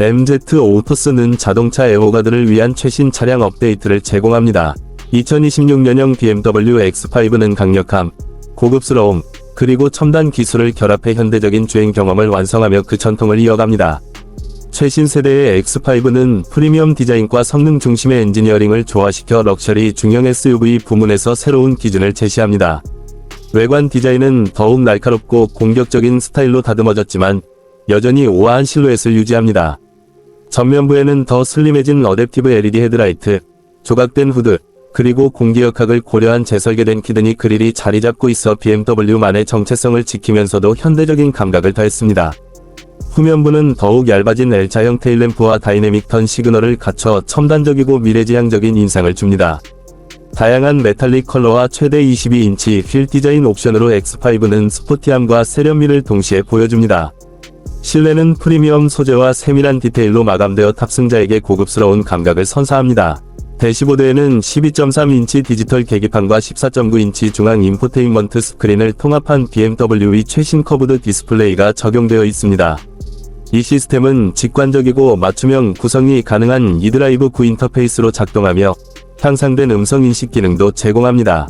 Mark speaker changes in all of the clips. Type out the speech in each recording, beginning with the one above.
Speaker 1: MZ 오토스는 자동차 애호가들을 위한 최신 차량 업데이트를 제공합니다. 2026년형 BMW X5는 강력함, 고급스러움, 그리고 첨단 기술을 결합해 현대적인 주행 경험을 완성하며 그 전통을 이어갑니다. 최신 세대의 X5는 프리미엄 디자인과 성능 중심의 엔지니어링을 조화시켜 럭셔리 중형 SUV 부문에서 새로운 기준을 제시합니다. 외관 디자인은 더욱 날카롭고 공격적인 스타일로 다듬어졌지만 여전히 우아한 실루엣을 유지합니다. 전면부에는 더 슬림해진 어댑티브 LED 헤드라이트, 조각된 후드, 그리고 공기역학을 고려한 재설계된 키드니 그릴이 자리 잡고 있어 BMW만의 정체성을 지키면서도 현대적인 감각을 더했습니다. 후면부는 더욱 얇아진 L자형 테일램프와 다이내믹 턴 시그널을 갖춰 첨단적이고 미래지향적인 인상을 줍니다. 다양한 메탈릭 컬러와 최대 22인치 휠 디자인 옵션으로 X5는 스포티함과 세련미를 동시에 보여줍니다. 실내는 프리미엄 소재와 세밀한 디테일로 마감되어 탑승자에게 고급스러운 감각을 선사합니다. 대시보드에는 12.3인치 디지털 계기판과 14.9인치 중앙 인포테인먼트 스크린을 통합한 BMW의 최신 커브드 디스플레이가 적용되어 있습니다. 이 시스템은 직관적이고 맞춤형 구성이 가능한 이드라이브 9 인터페이스로 작동하며 향상된 음성 인식 기능도 제공합니다.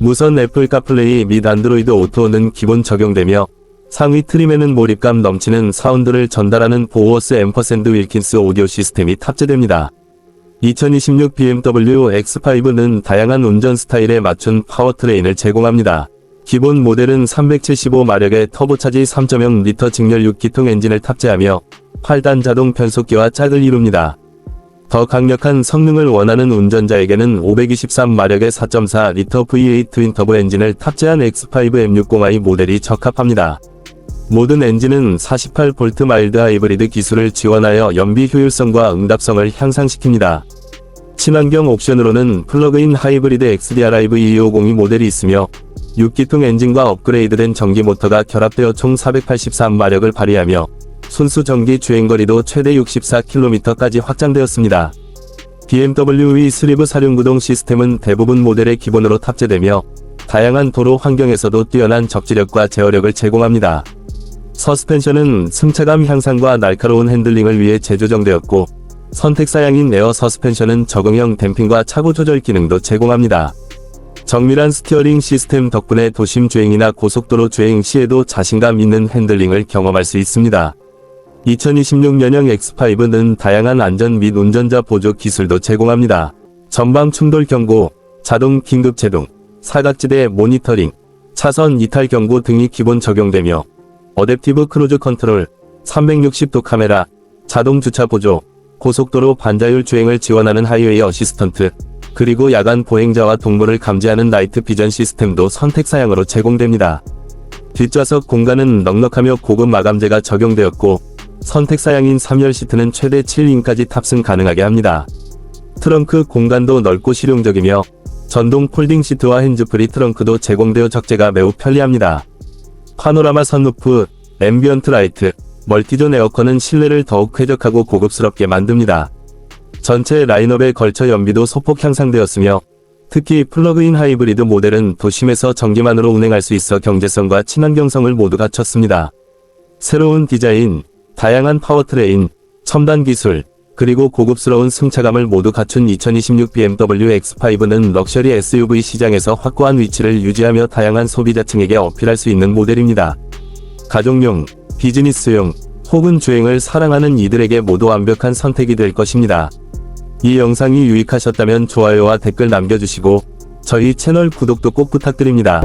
Speaker 1: 무선 애플 카플레이 및 안드로이드 오토는 기본 적용되며 상위 트림에는 몰입감 넘치는 사운드를 전달하는 보어스 앰퍼샌드 윌킨스 오디오 시스템이 탑재됩니다. 2026 BMW X5는 다양한 운전 스타일에 맞춘 파워트레인을 제공합니다. 기본 모델은 375마력의 터보차지 3.0 리터 직렬 6기통 엔진을 탑재하며 8단 자동 변속기와 짝을 이룹니다. 더 강력한 성능을 원하는 운전자에게는 523마력의 4.4 리터 V8 트윈터보 엔진을 탑재한 X5 M60i 모델이 적합합니다. 모든 엔진은 48V 마일드 하이브리드 기술을 지원하여 연비 효율성과 응답성을 향상시킵니다. 친환경 옵션으로는 플러그인 하이브리드 XDR-i V250이 모델이 있으며 6기통 엔진과 업그레이드된 전기 모터가 결합되어 총 483마력을 발휘하며 순수 전기 주행거리도 최대 64km까지 확장되었습니다. BMW의 슬리브 사륜구동 시스템은 대부분 모델의 기본으로 탑재되며 다양한 도로 환경에서도 뛰어난 적지력과 제어력을 제공합니다. 서스펜션은 승차감 향상과 날카로운 핸들링을 위해 재조정되었고 선택 사양인 에어 서스펜션은 적응형 댐핑과 차고 조절 기능도 제공합니다. 정밀한 스티어링 시스템 덕분에 도심 주행이나 고속도로 주행 시에도 자신감 있는 핸들링을 경험할 수 있습니다. 2026년형 X5는 다양한 안전 및 운전자 보조 기술도 제공합니다. 전방 충돌 경고, 자동 긴급 제동, 사각지대 모니터링, 차선 이탈 경고 등이 기본 적용되며 어댑티브 크루즈 컨트롤, 360도 카메라, 자동 주차 보조, 고속도로 반자율 주행을 지원하는 하이웨이 어시스턴트, 그리고 야간 보행자와 동물을 감지하는 나이트 비전 시스템도 선택 사양으로 제공됩니다. 뒷좌석 공간은 넉넉하며 고급 마감재가 적용되었고, 선택 사양인 3열 시트는 최대 7인까지 탑승 가능하게 합니다. 트렁크 공간도 넓고 실용적이며, 전동 폴딩 시트와 핸즈프리 트렁크도 제공되어 적재가 매우 편리합니다. 파노라마 선루프, 앰비언트 라이트, 멀티존 에어컨은 실내를 더욱 쾌적하고 고급스럽게 만듭니다. 전체 라인업에 걸쳐 연비도 소폭 향상되었으며 특히 플러그인 하이브리드 모델은 도심에서 전기만으로 운행할 수 있어 경제성과 친환경성을 모두 갖췄습니다. 새로운 디자인, 다양한 파워트레인, 첨단 기술, 그리고 고급스러운 승차감을 모두 갖춘 2026 BMW X5는 럭셔리 SUV 시장에서 확고한 위치를 유지하며 다양한 소비자층에게 어필할 수 있는 모델입니다. 가족용, 비즈니스용, 혹은 주행을 사랑하는 이들에게 모두 완벽한 선택이 될 것입니다. 이 영상이 유익하셨다면 좋아요와 댓글 남겨주시고 저희 채널 구독도 꼭 부탁드립니다.